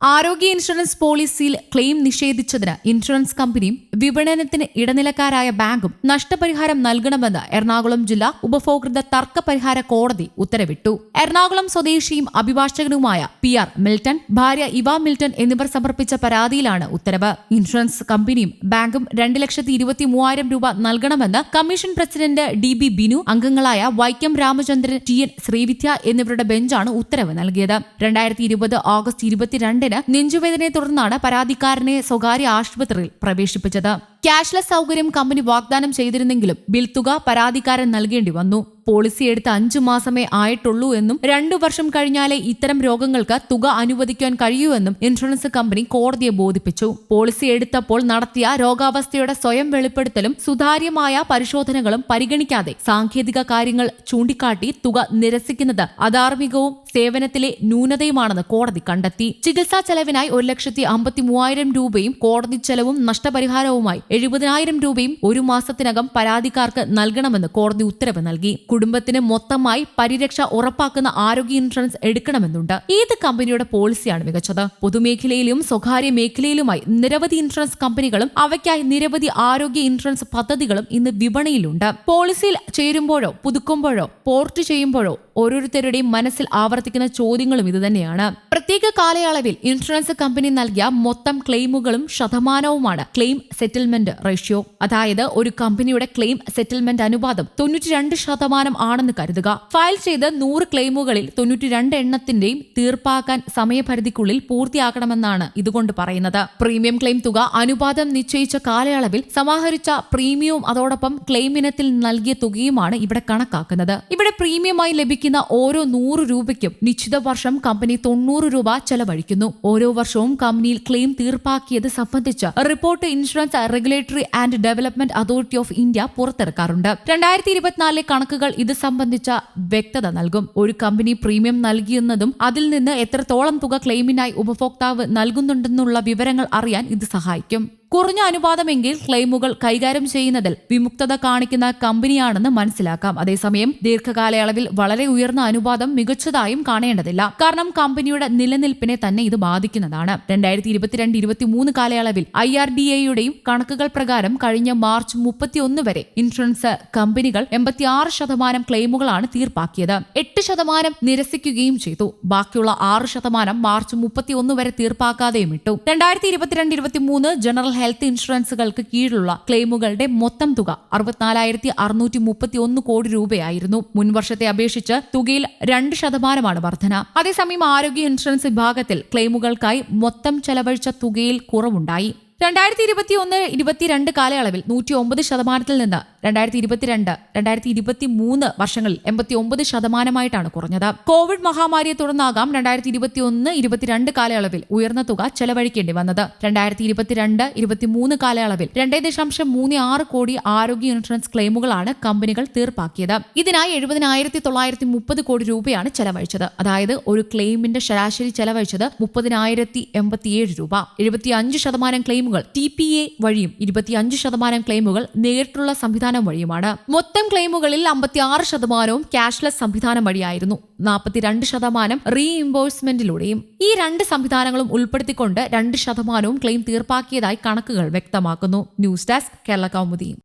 ആരോഗ്യ ഇൻഷുറൻസ് പോളിസിയിൽ ക്ലെയിം നിഷേധിച്ചതിന് ഇൻഷുറൻസ് കമ്പനിയും വിപണനത്തിന് ഇടനിലക്കാരായ ബാങ്കും നഷ്ടപരിഹാരം നൽകണമെന്ന് എറണാകുളം ജില്ലാ ഉപഭോക്തൃ തർക്ക പരിഹാര കോടതി ഉത്തരവിട്ടു. എറണാകുളം സ്വദേശിയും അഭിഭാഷകനുമായ പി ആർ മിൽട്ടൺ ഭാര്യ ഇവ മിൽട്ടൺ എന്നിവർ സമർപ്പിച്ച പരാതിയിലാണ് ഉത്തരവ്. ഇൻഷുറൻസ് കമ്പനിയും ബാങ്കും രണ്ട് ലക്ഷത്തി ഇരുപത്തി മൂവായിരം രൂപ നൽകണമെന്ന് commission president D B Binu അംഗങ്ങളായ വൈക്കം രാമചന്ദ്രൻ ടി എൻ ശ്രീവിദ്യ എന്നിവരുടെ ബെഞ്ചാണ് ഉത്തരവ് നൽകിയത്. രണ്ടായിരത്തി ഇരുപത് ഓഗസ്റ്റ് ഇരുപത്തിരണ്ടിന് നെഞ്ചുവേദനയെ തുടർന്നാണ് പരാതിക്കാരനെ സ്വകാര്യ ആശുപത്രിയിൽ പ്രവേശിപ്പിച്ചത്. ക്യാഷ്ലെസ് സൗകര്യം കമ്പനി വാഗ്ദാനം ചെയ്തിരുന്നെങ്കിലും ബിൽ തുക പരാതിക്കാരൻ നൽകേണ്ടി വന്നു. പോളിസി എടുത്ത് അഞ്ചു മാസമേ ആയിട്ടുള്ളൂ എന്നും രണ്ടു വർഷം കഴിഞ്ഞാലേ ഇത്തരം രോഗങ്ങൾക്ക് തുക അനുവദിക്കാൻ കഴിയൂ എന്നും ഇൻഷുറൻസ് കമ്പനി കോടതിയെ ബോധിപ്പിച്ചു. പോളിസി എടുത്തപ്പോൾ നടത്തിയ രോഗാവസ്ഥയുടെ സ്വയം വെളിപ്പെടുത്തലും സുതാര്യമായ പരിശോധനകളും പരിഗണിക്കാതെ സാങ്കേതിക കാര്യങ്ങൾ ചൂണ്ടിക്കാട്ടി തുക നിരസിക്കുന്നത് അധാർമികവും സേവനത്തിലെ ന്യൂനതയുമാണെന്ന് കോടതി കണ്ടെത്തി. ചികിത്സാ ചെലവിനായി ഒരു ലക്ഷത്തി അമ്പത്തി മൂവായിരം രൂപയും കോടതി ചെലവും നഷ്ടപരിഹാരവുമായി എഴുപതിനായിരം രൂപയും ഒരു മാസത്തിനകം പരാതിക്കാർക്ക് നൽകണമെന്ന് കോടതി ഉത്തരവ് നൽകി. കുടുംബത്തിന് മൊത്തമായി പരിരക്ഷ ഉറപ്പാക്കുന്ന ആരോഗ്യ ഇൻഷുറൻസ് എടുക്കണമെന്നുണ്ട്. ഏത് കമ്പനിയുടെ പോളിസിയാണ് മികച്ചത്? പൊതുമേഖലയിലും സ്വകാര്യ മേഖലയിലുമായി നിരവധി ഇൻഷുറൻസ് കമ്പനികളും അവയ്ക്കായി നിരവധി ആരോഗ്യ ഇൻഷുറൻസ് പദ്ധതികളും ഇന്ന് വിപണിയിലുണ്ട്. പോളിസിയിൽ ചേരുമ്പോഴോ പുതുക്കുമ്പോഴോ പോർട്ട് ചെയ്യുമ്പോഴോ ഓരോരുത്തരുടെയും മനസ്സിൽ ആവർത്തിക്കുന്ന ചോദ്യങ്ങളും ഇതുതന്നെയാണ് പ്രത്യേക കാലയളവിൽ ഇൻഷുറൻസ് കമ്പനി നൽകിയ മൊത്തം ക്ലെയിമുകളും ശതമാനവുമാണ് ക്ലെയിം സെറ്റിൽമെന്റ് റേഷ്യോ. അതായത് ഒരു കമ്പനിയുടെ ക്ലെയിം സെറ്റിൽമെന്റ് അനുപാതം തൊണ്ണൂറ്റി രണ്ട് ശതമാനം ആണെന്ന് കരുതുക. ഫയൽ ചെയ്ത് നൂറ് ക്ലെയിമുകളിൽ തൊണ്ണൂറ്റി രണ്ട് എണ്ണത്തിന്റെയും തീർപ്പാക്കാൻ സമയപരിധിക്കുള്ളിൽ പൂർത്തിയാക്കണമെന്നാണ് ഇതുകൊണ്ട് പറയുന്നത്. പ്രീമിയം ക്ലെയിം തുക അനുപാതം നിശ്ചയിച്ച കാലയളവിൽ സമാഹരിച്ച പ്രീമിയവും അതോടൊപ്പം ക്ലെയിം ഇനത്തിൽ നൽകിയ തുകയുമാണ് ഇവിടെ കണക്കാക്കുന്നത്. ഇവിടെ പ്രീമിയമായി ലഭിക്കുന്ന ഓരോ നൂറ് രൂപയ്ക്കും നിശ്ചിത വർഷം കമ്പനി തൊണ്ണൂറ് രൂപ ചെലവഴിക്കുന്നു. ഓരോ വർഷവും കമ്പനിയിൽ ക്ലെയിം തീർപ്പാക്കിയത് സംബന്ധിച്ച് report insurance regulatory and development authority of India പുറത്തിറക്കാറുണ്ട്. രണ്ടായിരത്തി ഇരുപത്തിനാലിലെ കണക്കുകൾ ഇത് സംബന്ധിച്ച വ്യക്തത നൽകും. ഒരു കമ്പനി പ്രീമിയം നൽകിയെന്നതും അതിൽ നിന്ന് എത്രത്തോളം തുക ക്ലെയിമിനായി ഉപഭോക്താവ് നൽകുന്നുണ്ടെന്നുള്ള വിവരങ്ങൾ അറിയാൻ ഇത് സഹായിക്കും. കുറഞ്ഞ അനുപാതമെങ്കിൽ ക്ലെയിമുകൾ കൈകാര്യം ചെയ്യുന്നതിൽ വിമുക്തത കാണിക്കുന്ന കമ്പനിയാണെന്ന് മനസ്സിലാക്കാം. അതേസമയം ദീർഘകാലയളവിൽ വളരെ ഉയർന്ന അനുപാതം മികച്ചതായും കാണേണ്ടതില്ല. കാരണം കമ്പനിയുടെ നിലനിൽപ്പിനെ തന്നെ ഇത് ബാധിക്കുന്നതാണ്. രണ്ടായിരത്തി ഇരുപത്തിരണ്ട് ഇരുപത്തിമൂന്ന് കാലയളവിൽ ഐ ആർ ഡി എയുടെയും കണക്കുകൾ പ്രകാരം കഴിഞ്ഞ മാർച്ച് മുപ്പത്തിയൊന്ന് വരെ ഇൻഷുറൻസ് കമ്പനികൾ എൺപത്തിയാറ് ശതമാനം ക്ലെയിമുകളാണ് തീർപ്പാക്കിയത്. എട്ട് ശതമാനം നിരസിക്കുകയും ചെയ്തു. ബാക്കിയുള്ള ആറ് ശതമാനം മാർച്ച് മുപ്പത്തിയൊന്ന് വരെ തീർപ്പാക്കാതെയും ഇട്ടു. രണ്ടായിരത്തി ഇരുപത്തിരണ്ട് ഇരുപത്തിമൂന്ന് ജനറൽ ഹെൽത്ത് ഇൻഷുറൻസുകൾക്ക് കീഴിലുള്ള ക്ലെയിമുകളുടെ മൊത്തം തുക അറുപത്തിനാലായിരത്തി അറുന്നൂറ്റി മുപ്പത്തി ഒന്ന് കോടി രൂപയായിരുന്നു. മുൻവർഷത്തെ അപേക്ഷിച്ച് തുകയിൽ രണ്ട് ശതമാനമാണ് വർധന. അതേസമയം ആരോഗ്യ ഇൻഷുറൻസ് വിഭാഗത്തിൽ ക്ലെയിമുകൾക്കായി മൊത്തം ചെലവഴിച്ച തുകയിൽ കുറവുണ്ടായി. രണ്ടായിരത്തി ഇരുപത്തി ഒന്ന് ഇരുപത്തിരണ്ട് കാലയളവിൽ നൂറ്റി ഒമ്പത് ശതമാനത്തിൽ നിന്ന് രണ്ടായിരത്തി ഇരുപത്തിരണ്ട് രണ്ടായിരത്തി ഇരുപത്തി മൂന്ന് വർഷങ്ങളിൽ എൺപത്തി ഒമ്പത് ശതമാനമായിട്ടാണ് കുറഞ്ഞത്. കോവിഡ് മഹാമാരിയെ തുടർന്നാകാം രണ്ടായിരത്തി ഇരുപത്തി ഒന്ന് ഇരുപത്തിരണ്ട് കാലയളവിൽ ഉയർന്ന തുക ചെലവഴിക്കേണ്ടി വന്നത്. രണ്ടായിരത്തി ഇരുപത്തിരണ്ട് ഇരുപത്തിമൂന്ന് കാലയളവിൽ രണ്ടേ ദശാംശം മൂന്ന് ആറ് കോടി ആരോഗ്യ ഇൻഷുറൻസ് ക്ലെയിമുകളാണ് കമ്പനികൾ തീർപ്പാക്കിയത്. ഇതിനായി എഴുപതിനായിരത്തി തൊള്ളായിരത്തി മുപ്പത് കോടി രൂപയാണ് ചെലവഴിച്ചത്. അതായത് ഒരു ക്ലെയിമിന്റെ ശരാശരി ചെലവഴിച്ചത് മുപ്പതിനായിരത്തി എൺപത്തിയേഴ് രൂപ. എഴുപത്തിയഞ്ച് ശതമാനം ക്ലെയിമുകൾ ടി പി എ വഴിയും ഇരുപത്തിയഞ്ച് ശതമാനം ക്ലെയിമുകൾ നേരിട്ടുള്ള സംവിധാനം വഴിയുമാണ്. മൊത്തം ക്ലെയിമുകളിൽ അമ്പത്തിയാറ് ശതമാനവും ക്യാഷ്ലെസ് സംവിധാനം വഴിയായിരുന്നു. നാൽപ്പത്തിരണ്ട് ശതമാനം റീ റീഇംബേഴ്സ്മെന്റിലൂടെയും ഈ രണ്ട് സംവിധാനങ്ങളും ഉൾപ്പെടുത്തിക്കൊണ്ട് രണ്ട് ശതമാനവും ക്ലെയിം തീർപ്പാക്കിയതായി കണക്കുകൾ വ്യക്തമാക്കുന്നു. News desk Kerala Kaumudi.